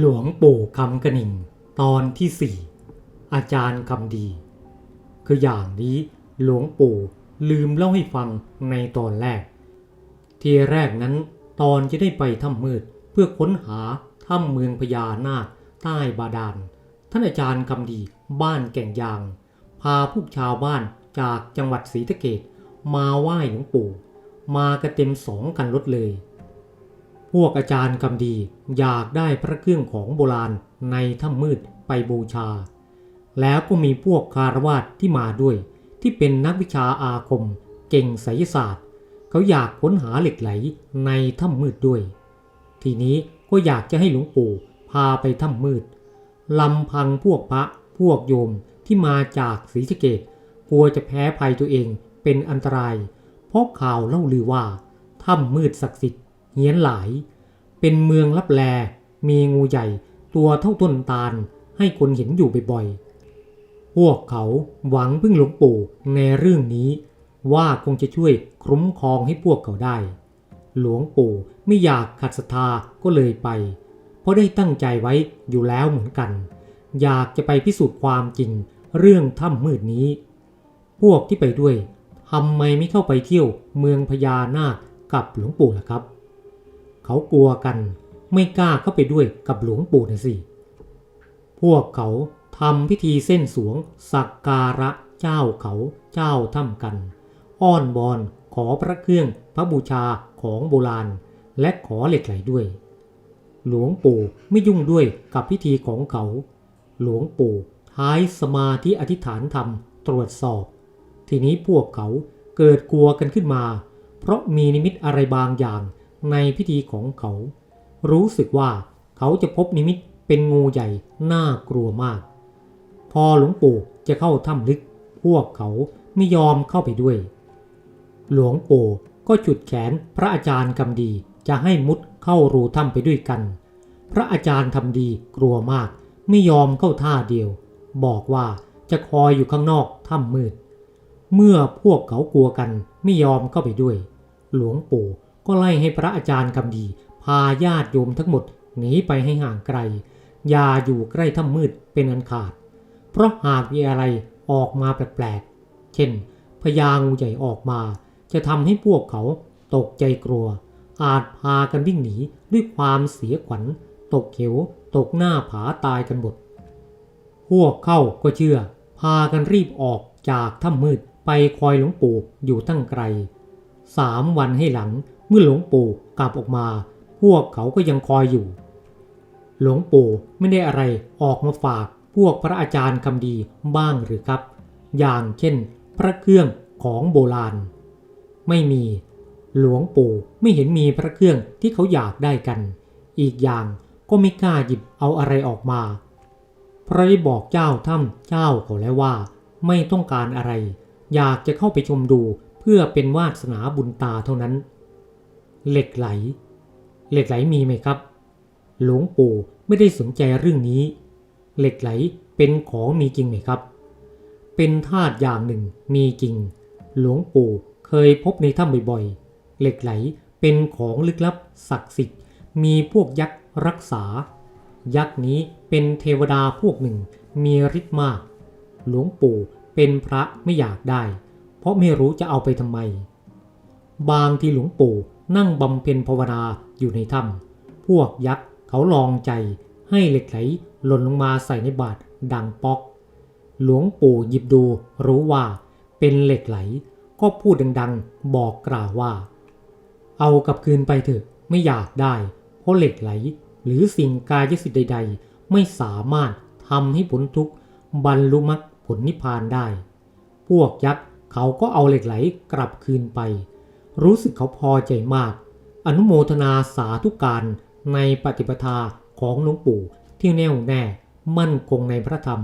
หลวงปู่คำกระหนิ่งตอนที่สี่อาจารย์คำดี คืออย่างนี้หลวงปู่ลืมเล่าให้ฟังในตอนแรก ทีแรกนั้นตอนจะได้ไปถ้ำมืดเพื่อค้นหาถ้ำเมืองพญานาคใต้บาดาลท่านอาจารย์คำดีบ้านแก่งยาง พาพวกชาวบ้านจากจังหวัดศรีสะเกดมาไหว้หลวงปู่ มากันเต็มสองกันรถเลย พวกอาจารย์คำดีอยากได้พระเครื่องของโบราณในถ้ำมืดไปบูชา แล้วก็มีพวกคารวาสที่มาด้วย ที่เป็นนักวิชาอาคม เก่งไสยศาสตร์ เขาอยากค้นหาเหล็กไหลในถ้ำมืดด้วย ทีนี้ก็อยากจะให้หลวงปู่พาไปถ้ำมืดลำพังพวกพระพวกโยมที่มาจากศรีสะเกดกลัวจะแพ้ภัยตัวเองเป็นอันตราย เพราะข่าวเล่าลือว่าถ้ำมืดศักดิ์สิทธิ์ เฮียนหลาย เป็นเมืองลับแล มีงูใหญ่ตัวเท่าต้นตาลให้คนเห็นอยู่บ่อยๆ พวกเขาหวังพึ่งหลวงปู่ในเรื่องนี้ ว่าคงจะช่วยคุ้มครองให้พวกเขาได้ หลวงปู่ไม่อยากขัดศรัทธาก็เลยไป เพราะได้ตั้งใจไว้อยู่แล้วเหมือนกัน อยากจะไปพิสูจน์ความจริงเรื่องถ้ำมืดนี้ พวกที่ไปด้วยทำไมไม่เข้าไปเที่ยวเมืองพญานาคกับหลวงปู่ล่ะครับ เขากลัวกันไม่กล้าเข้าไปด้วยกับหลวงปู่นะสิ พวกเขาทำพิธีเส้นสวงสักการะเจ้าเขาเจ้าถ้ำกัน อ้อนบอนขอพระเครื่องพระบูชาของโบราณ และขอเหล็กไหลด้วย หลวงปู่ไม่ยุ่งด้วยกับพิธีของเขา หลวงปู่ท้ายสมาธิอธิษฐานธรรมตรวจสอบ ทีนี้พวกเขาเกิดกลัวกันขึ้นมา เพราะมีนิมิตอะไรบางอย่าง ในพิธีของเขา รู้สึกว่าเขาจะพบนิมิตเป็นงูใหญ่น่ากลัวมาก พอหลวงปู่จะเข้าถ้ำลึก พวกเขาไม่ยอมเข้าไปด้วย หลวงปู่ก็จุดแขนพระอาจารย์กำดีจะให้มุดเข้ารูถ้ำไปด้วยกัน พระอาจารย์ทำดีกลัวมาก ไม่ยอมเข้าท่าเดียว บอกว่าจะคอยอยู่ข้างนอกถ้ำมืด เมื่อพวกเขากลัวกันไม่ยอมเข้าไปด้วย หลวงปู่ ก็ไล่ให้พระอาจารย์กำดี พาญาติโยมทั้งหมดหนีไปให้ห่างไกล อย่าอยู่ใกล้ถ้ำมืดเป็นอันขาด เพราะหากมีอะไรออกมาแปลกๆ เช่นพญางูใหญ่ออกมา จะทำให้พวกเขาตกใจกลัว อาจพากันวิ่งหนีด้วยความเสียขวัญ ตกเขวตกหน้าผาตายกันหมด พวกเข้าก็เชื่อ พากันรีบออกจากถ้ำมืดไปคอยหลวงปู่อยู่ตั้งไกลสามวันให้หลัง เมื่อหลวงปู่กลับออกมา พวกเขาก็ยังคอยอยู่ หลวงปู่ไม่ได้อะไรออกมาฝากพวกพระอาจารย์คำดีบ้างหรือครับ อย่างเช่น พระเครื่องของโบราณ ไม่มี หลวงปู่ไม่เห็นมีพระเครื่องที่เขาอยากได้กัน อีกอย่างก็ไม่กล้าหยิบเอาอะไรออกมาเพราะได้บอกเจ้าถ้ำเจ้าเขาแล้วว่า ไม่ต้องการอะไร อยากจะเข้าไปชมดูเพื่อเป็นวาสนาบุญตาเท่านั้น เหล็กไหล เหล็กไหลมีไหมครับ หลวงปู่ไม่ได้สนใจเรื่องนี้ เหล็กไหลเป็นของมีจริงไหมครับ เป็นธาตุอย่างหนึ่งมีจริง หลวงปู่เคยพบในถ้ำบ่อยๆ เหล็กไหลเป็นของลึกลับศักดิ์สิทธิ์ มีพวกยักษ์รักษา ยักษ์นี้เป็นเทวดาพวกหนึ่ง มีฤทธิ์มาก หลวงปู่เป็นพระไม่อยากได้ เพราะไม่รู้จะเอาไปทำไม บางที่หลวงปู่ นั่งบำเพ็ญภาวนาอยู่ในถ้ำพวกยักษ์เขาลองใจให้เหล็กไหลหล่นลงมาใส่ในบาตรดังปอก หลวงปู่หยิบดูรู้ว่าเป็นเหล็กไหลก็พูดดังๆ บอกกล่าวว่า เอากลับคืนไปเถอะไม่อยากได้ เพราะเหล็กไหล หรือสิ่งกายสิทธิ์ใด ๆ ไม่สามารถทำให้ผลทุกข์บรรลุมรรคผลนิพพานได้ พวกยักษ์เขาก็เอาเหล็กไหลกลับคืนไป รู้สึกเขาพอใจมาก อนุโมทนาสาธุการในปฏิปทาของหลวงปู่ที่แน่วแน่มั่นคงในพระธรรม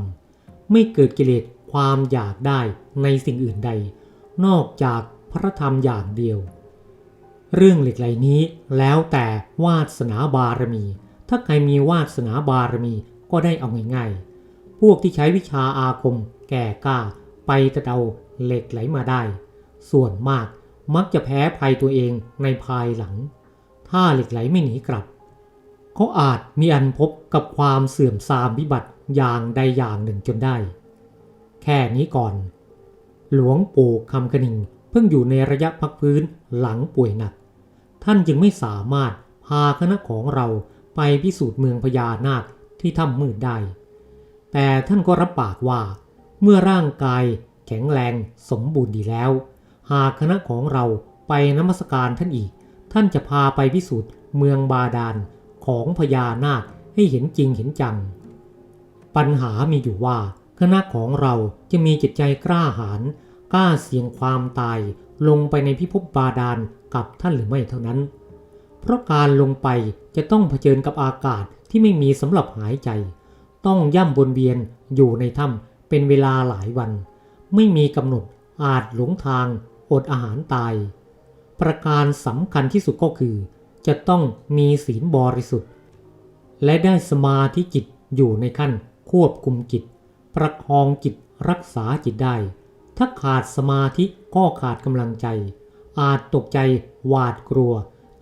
ไม่เกิดกิเลสความอยากได้ในสิ่งอื่นใด นอกจากพระธรรมอย่างเดียว เรื่องเหล็กไหลนี้แล้วแต่วาสนาบารมี ถ้าใครมีวาสนาบารมีก็ได้เอาง่ายๆ พวกที่ใช้วิชาอาคมแก่กล้าไปตะเดาเหล็กไหลมาได้ ส่วนมาก มักจะแพ้ภัยตัวเองในภายหลัง ถ้าเหล็กไหลไม่หนีกลับ เขาอาจมีอันพบกับความเสื่อมทรามวิบัติอย่างใดอย่างหนึ่งจนได้ แค่นี้ก่อน หลวงปู่คำกระนิงเพิ่งอยู่ในระยะพักพื้นหลังป่วยหนัก ท่านจึงไม่สามารถพาคณะของเราไปพิสูจน์เมืองพญานาคที่ถ้ำมืดได้ แต่ท่านก็รับปากว่า เมื่อร่างกายแข็งแรงสมบูรณ์ดีแล้ว หากคณะของเราไปนมัสการท่านอีก ท่านจะพาไปพิสูจน์เมืองบาดาลของพญานาคให้เห็นจริงเห็นจัง ปัญหามีอยู่ว่า คณะของเราจะมีจิตใจกล้าหาญกล้าเสี่ยงความตายลงไปในพิภพบาดาลกับท่านหรือไม่เท่านั้น เพราะการลงไปจะต้องเผชิญกับอากาศที่ไม่มีสำหรับหายใจ ต้องย่ำบนเวียนอยู่ในถ้ำเป็นเวลาหลายวัน ไม่มีกำหนดอาจหลงทาง อดอาหารตาย ประการสำคัญที่สุดก็คือ จะต้องมีศีลบริสุทธิ์ และได้สมาธิจิตอยู่ในขั้นควบคุมจิต ประคองจิตรักษาจิตได้ ถ้าขาดสมาธิก็ขาดกำลังใจ อาจตกใจหวาดกลัว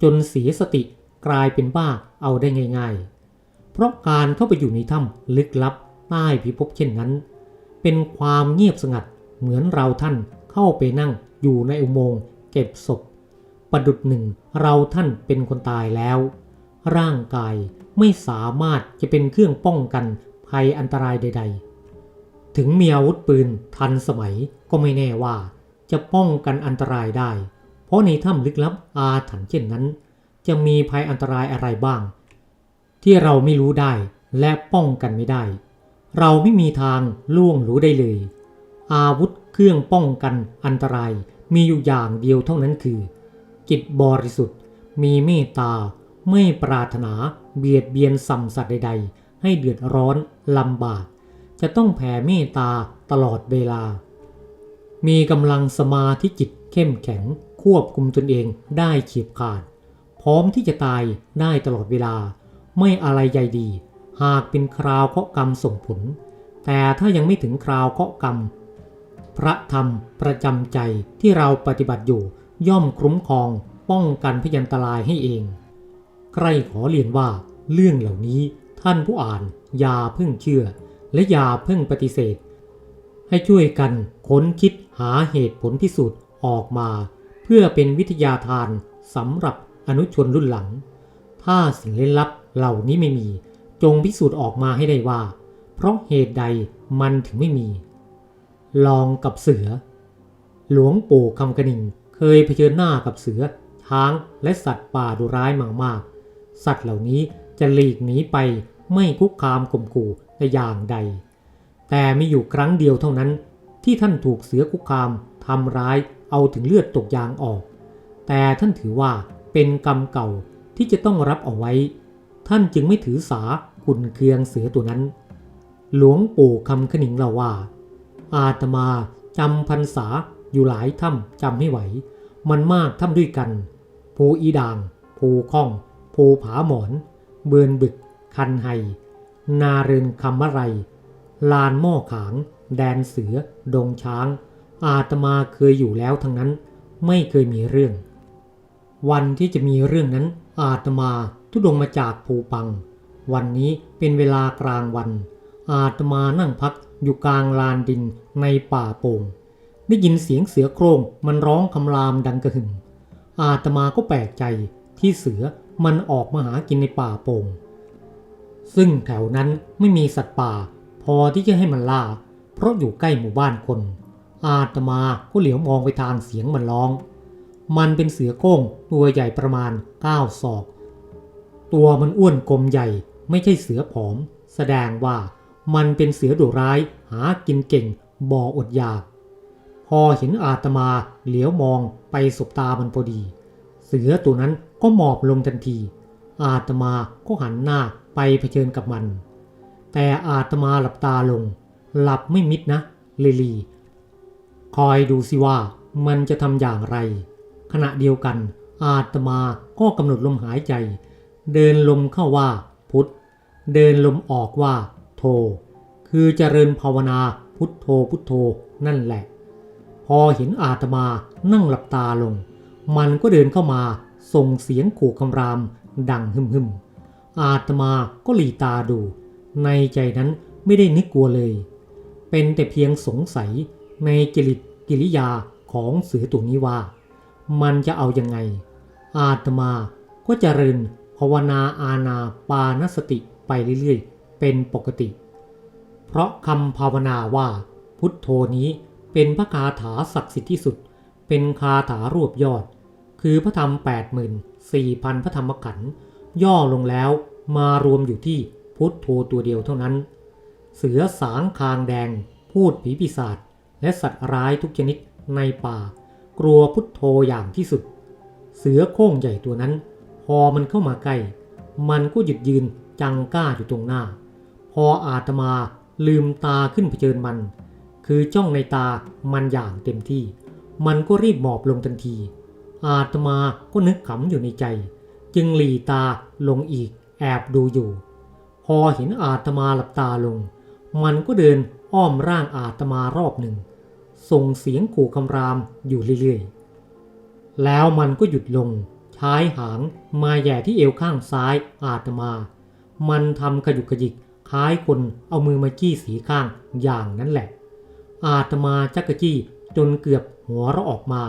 จนเสียสติกลายเป็นบ้าเอาได้ง่ายๆ เพราะการเข้าไปอยู่ในถ้ำลึกลับใต้พิภพเช่นนั้น เป็นความเงียบสงัดเหมือนเราท่านเข้าไปนั่ง อยู่ในอุโมงค์เก็บศพ ประดุดหนึ่งเราท่านเป็นคนตายแล้ว ร่างกายไม่สามารถจะเป็นเครื่องป้องกันภัยอันตรายใด ๆ ถึงมีอาวุธปืนทันสมัยก็ไม่แน่ว่า จะป้องกันอันตรายได้ เพราะในถ้ำลึกลับอาถรรพ์เช่นนั้น จะมีภัยอันตรายอะไรบ้าง ที่เราไม่รู้ได้และป้องกันไม่ได้ เราไม่มีทางล่วงรู้ได้เลย อาวุธเครื่องป้องกันอันตราย มีอยู่อย่างเดียวเท่านั้นคือ จิตบริสุทธิ์ มีเมตตา ไม่ปรารถนาเบียดเบียนสัมสัตว์ใด ๆ ให้เดือดร้อนลำบาก จะต้องแผ่เมตตาตลอดเวลา มีกำลังสมาธิจิตเข้มแข็ง ควบคุมตนเองได้เฉียบขาด พร้อมที่จะตายได้ตลอดเวลา ไม่อะไรใหญ่ดี หากเป็นคราวเคาะกรรมส่งผล แต่ถ้ายังไม่ถึงคราวเคาะกรรม พระธรรมประจำใจที่เราปฏิบัติอยู่ย่อมคุ้มครองป้องกันพยันตรายให้เอง ใครขอเรียนว่าเรื่องเหล่านี้ท่านผู้อ่านอย่าเพิ่งเชื่อ และอย่าเพิ่งปฏิเสธ ให้ช่วยกันค้นคิดหาเหตุผลพิสูจน์ออกมา เพื่อเป็นวิทยาทานสำหรับอนุชนรุ่นหลัง ถ้าสิ่งเล่นลับเหล่านี้ไม่มี จงพิสูจน์ออกมาให้ได้ว่า เพราะเหตุใดมันถึงไม่มี ลองกับเสือ หลวงปู่คำกระนิงเคยเผชิญหน้ากับเสือ ช้างและสัตว์ป่าดุร้ายมาก สัตว์เหล่านี้จะหลีกหนีไปไม่คุกคามข่มขู่แต่อย่างใด แต่มีอยู่ครั้งเดียวเท่านั้น ที่ท่านถูกเสือคุกคามทำร้ายเอาถึงเลือดตกยางออก แต่ท่านถือว่าเป็นกรรมเก่าที่จะต้องรับเอาไว้ ท่านจึงไม่ถือสาขุนเคืองเสือตัวนั้น หลวงปู่คำขนิงเล่าว่า อาตมาจำพรรษาอยู่หลายถ้ำจำไม่ไหว มันมากถ้ำด้วยกัน ภูอีดางภูข้อง ภูผาหมอน เบือนบึก คันไฮนาเรินคำมะไร ลานหม้อขาง แดนเสือ ดงช้าง อาตมาเคยอยู่แล้วทั้งนั้น ไม่เคยมีเรื่อง วันที่จะมีเรื่องนั้น อาตมาทุดงมาจากภูปัง วันนี้เป็นเวลากลางวัน อาตมานั่งพัก อยู่กลางลานดินในป่าโป่งได้ยินเสียงเสือโคร่งมันร้องคำรามดังกระหึ่ม อาตมาก็แปลกใจที่เสือมันออกมาหากินในป่าโป่ง ซึ่งแถวนั้นไม่มีสัตว์ป่า พอที่จะให้มันล่า เพราะอยู่ใกล้หมู่บ้านคน อาตมาก็เหลียวมองไปทางเสียงมันร้อง มันเป็นเสือโคร่งตัวใหญ่ประมาณ9ศอก ตัวมันอ้วนกลมใหญ่ไม่ใช่เสือผอม แสดงว่า มันเป็นเสือดุร้ายหากินเก่งบ่ออดอยาก พอเห็นอาตมาเหลียวมองไปสบตามันพอดี เสือตัวนั้นก็หมอบลงทันที อาตมาก็หันหน้าไปเผชิญกับมัน แต่อาตมาหลับตาลง หลับไม่มิดนะลิลี คอยดูสิว่ามันจะทำอย่างไร ขณะเดียวกัน อาตมาก็กำหนดลมหายใจ เดินลมเข้าว่าพุทธเดินลมออกว่า โทคือเจริญภาวนาพุทโธพุทโธนั่นแหละ พอเห็นอาตมานั่งหลับตาลง มันก็เดินเข้ามาส่งเสียงขู่คำราม ดังหึมหึมอาตมาก็หลีตาดู ในใจนั้นไม่ได้นึกกลัวเลย เป็นแต่เพียงสงสัยในจริตกิริยาของเสือตัวนี้ว่า มันจะเอายังไง อาตมาก็จเจริญภาวนาอาณาปานสติไปเรื่อยๆ เป็นปกติ เพราะคำภาวนาว่า พุทโธนี้เป็นพระคาถาศักดิ์สิทธิ์ที่สุด เป็นคาถารวบยอด คือพระธรรม 84,000 พระธรรมขันธ์ย่อลงแล้วมารวมอยู่ที่พุทโธตัวเดียวเท่านั้น เสือสางคางแดง พูดผีปีศาจและสัตว์ร้ายทุกชนิดในป่า กลัวพุทโธอย่างที่สุด เสือโค้งใหญ่ตัวนั้น พอมันเข้ามาใกล้ มันก็หยุดยืนจังก้าอยู่ตรงหน้า พออาตมาลืมตาขึ้นเผชิญมัน คือจ้องในตามันอย่างเต็มที่ มันก็รีบหมอบลงทันที อาตมาก็นึกขำอยู่ในใจ จึงหลีตาลงอีกแอบดูอยู่ พอเห็นอาตมาหลับตาลง มันก็เดินอ้อมร่างอาตมารอบหนึ่ง ส่งเสียงขู่คำรามอยู่เรื่อยๆ แล้วมันก็หยุดลง ใช้หางมาแย่ที่เอวข้างซ้ายอาตมา มันทำขยุกขยิก ล้ายคนเอามือมาจี้สีข้างอย่างนั้นแหละ อาตมาจักกะจี้จนเกือบหัวเราออกมา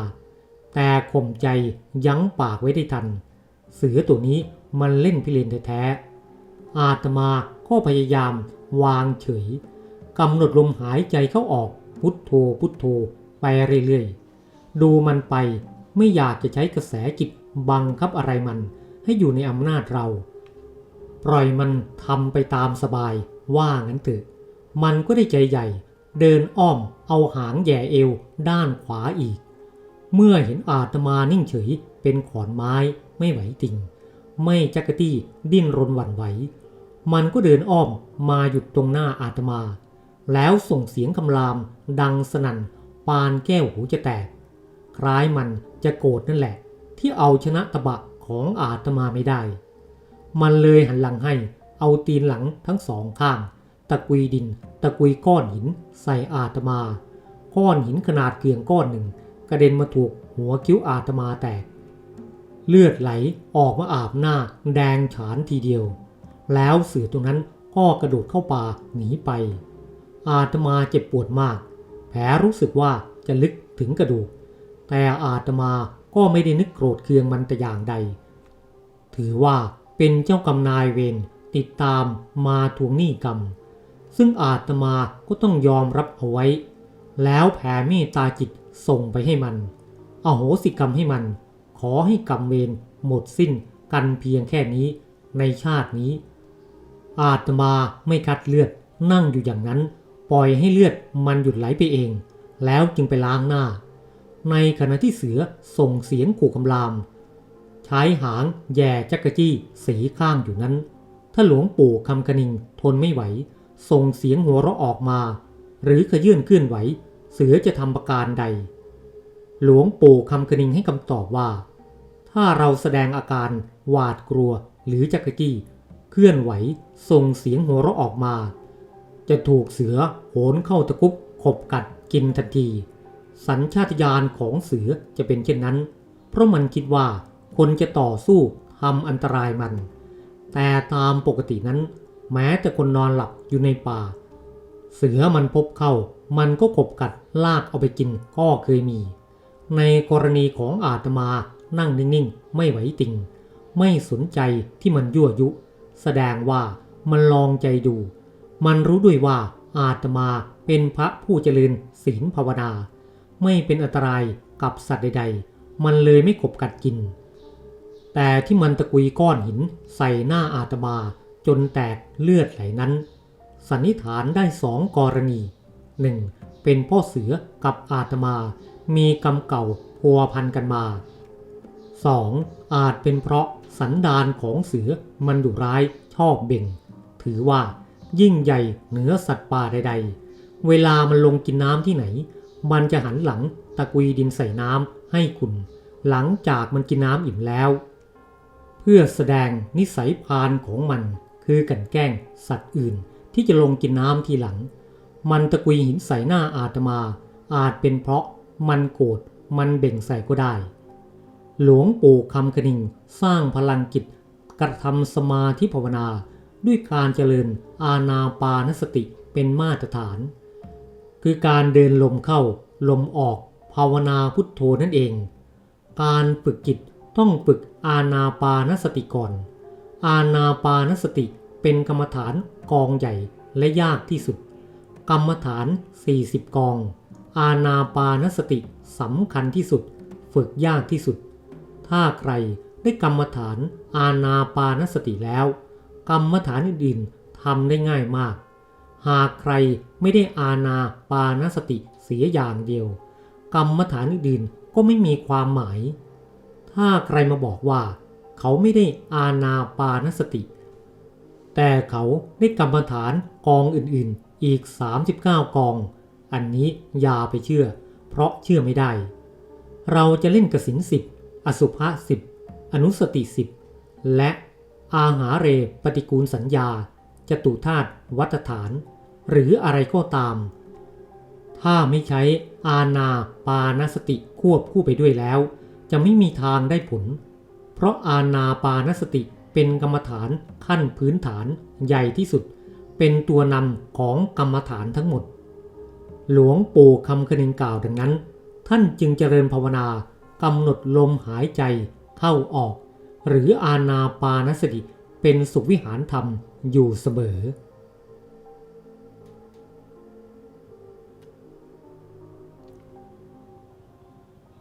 แต่ข่มใจยั้งปากไว้ได้ทัน เสือตัวนี้มันเล่นพิเรนแท้ๆอาตมาก็พยายามวางเฉยกำหนดลมหายใจเข้าออกพุทโธพุทโธไปเรื่อยๆ ดูมันไปไม่อยากจะใช้กระแสจิตบังคับอะไรมันให้อยู่ในอำนาจเรา ปล่อยมันทำไปตามสบายว่างั้นเถอะ มันก็ได้ใจใหญ่ เดินอ้อมเอาหางแย่เอวด้านขวาอีก เมื่อเห็นอาตมานิ่งเฉยเป็นขอนไม้ไม่ไหวติง ไม่จักกะตี้ดิ้นรนหวั่นไหว มันก็เดินอ้อมมาหยุดตรงหน้าอาตมา แล้วส่งเสียงคำรามดังสนั่นปานแก้วหูจะแตก คล้ายมันจะโกรธนั่นแหละ ที่เอาชนะตะบะของอาตมาไม่ได้ มันเลยหันหลังให้ เอาตีนหลังทั้งสองข้าง ตะกุยดิน ตะกุยก้อนหิน ใส่อาตมา ก้อนหินขนาดเกลียงก้อนหนึ่ง กระเด็นมาถูกหัวคิ้วอาตมาแตก เลือดไหลออกมาอาบหน้าแดงฉานทีเดียว แล้วเสือตรงนั้นก็กระโดดเข้าป่าหนีไป อาตมาเจ็บปวดมาก แผลรู้สึกว่าจะลึกถึงกระดูก แต่อาตมาก็ไม่ได้นึกโกรธเคืองมันแต่อย่างใด ถือว่า เป็นเจ้ากรรมนายเวรติดตามมาทวงหนี้กรรม ซึ่งอาตมาก็ต้องยอมรับเอาไว้ แล้วแผ่เมตตาจิตส่งไปให้มัน อโหสิกรรมให้มัน ขอให้กรรมเวรหมดสิ้นกันเพียงแค่นี้ในชาตินี้ อาตมาไม่คัดเลือดนั่งอยู่อย่างนั้น ปล่อยให้เลือดมันหยุดไหลไปเอง แล้วจึงไปล้างหน้า ในขณะที่เสือส่งเสียงขู่คำราม ใช้หางแย่จักกะจี้สีข้างอยู่นั้น ถ้าหลวงปู่คำกระนิงทนไม่ไหว ส่งเสียงหัวเราะออกมา หรือขยื่นเคลื่อนไหว เสือจะทำประการใด หลวงปู่คำกระนิงให้คำตอบว่า ถ้าเราแสดงอาการหวาดกลัวหรือจักกะจี้เคลื่อนไหวส่งเสียงหัวเราะออกมา จะถูกเสือโหนเข้าตะคุบขบกัดกินทันที สัญชาตญาณของเสือจะเป็นเช่นนั้น เพราะมันคิดว่า คนจะต่อสู้ทำอันตรายมัน แต่ตามปกตินั้น แม้แต่คนนอนหลับอยู่ในป่า เสือมันพบเข้า มันก็ขบกัดลากเอาไปกินก็เคยมี ในกรณีของอาตมานั่งนิ่งๆ ไม่ไหวติง ไม่สนใจที่มันยั่วยุ แสดงว่ามันลองใจดู มันรู้ด้วยว่าอาตมาเป็นพระผู้เจริญศีลภาวนา ไม่เป็นอันตรายกับสัตว์ใด ๆ มันเลยไม่ขบกัดกิน แต่ที่มันตะกุยก้อนหินใส่หน้าอาตมาจนแตกเลือดไหลนั้น สันนิษฐานได้สองกรณี 1. เป็นพ่อเสือกับอาตมา มีกรรมเก่าพัวพันกันมา 2. อาจเป็นเพราะสันดานของเสือมันดุร้ายชอบเบ่ง ถือว่ายิ่งใหญ่เหนือสัตว์ป่าใด ๆ เวลามันลงกินน้ำที่ไหน มันจะหันหลังตะกุยดินใส่น้ำให้คุณ หลังจากมันกินน้ำอิ่มแล้ว พื่อแสดงนิสัยพานของมัน คือกันแกล้งสัตว์อื่น ที่จะลงกินน้ำทีหลัง มันตะกุยหินใส่หน้าอาตมา อาจเป็นเพราะมันโกรธมันเบ่งใส่ก็ได้ หลวงปู่คำคณิงสร้างพลังจิตกระทำสมาธิภาวนา ด้วยการเจริญอาณาปานสติเป็นมาตรฐาน คือการเดินลมเข้าลมออกภาวนาพุทโธนั่นเอง การฝึกจิต ต้องฝึกอาณาปานสติก่อน อาณาปานสติเป็นกรรมฐานกองใหญ่และยากที่สุด กรรมฐาน 40 กอง อาณาปานสติสำคัญที่สุด ฝึกยากที่สุด ถ้าใครได้กรรมฐานอาณาปานสติแล้ว กรรมฐานอื่นๆทำได้ง่ายมาก หากใครไม่ได้อาณาปานสติเสียอย่างเดียว กรรมฐานอื่นๆก็ไม่มีความหมาย ถ้าใครมาบอกว่า เขาไม่ได้อาณาปานสติ แต่เขาได้กรรมฐานกองอื่นๆ อีก 39 กอง อันนี้อย่าไปเชื่อ เพราะเชื่อไม่ได้ เราจะเล่นกสินสิบอสุภะสิบอนุสติสิบและอาหาเรปฏิกูลสัญญาจตุธาตุวัฏฐาน หรืออะไรก็ตาม ถ้าไม่ใช้อาณาปานสติควบคู่ไปด้วยแล้ว จะไม่มีทางได้ผล เพราะอาณาปานสติเป็นกรรมฐานขั้นพื้นฐานใหญ่ที่สุด เป็นตัวนำของกรรมฐานทั้งหมด หลวงปู่คำคนึงกล่าวดังนั้น ท่านจึงเจริญภาวนากำหนดลมหายใจเข้าออก หรืออาณาปานสติเป็นสุขวิหารธรรมอยู่เสมอ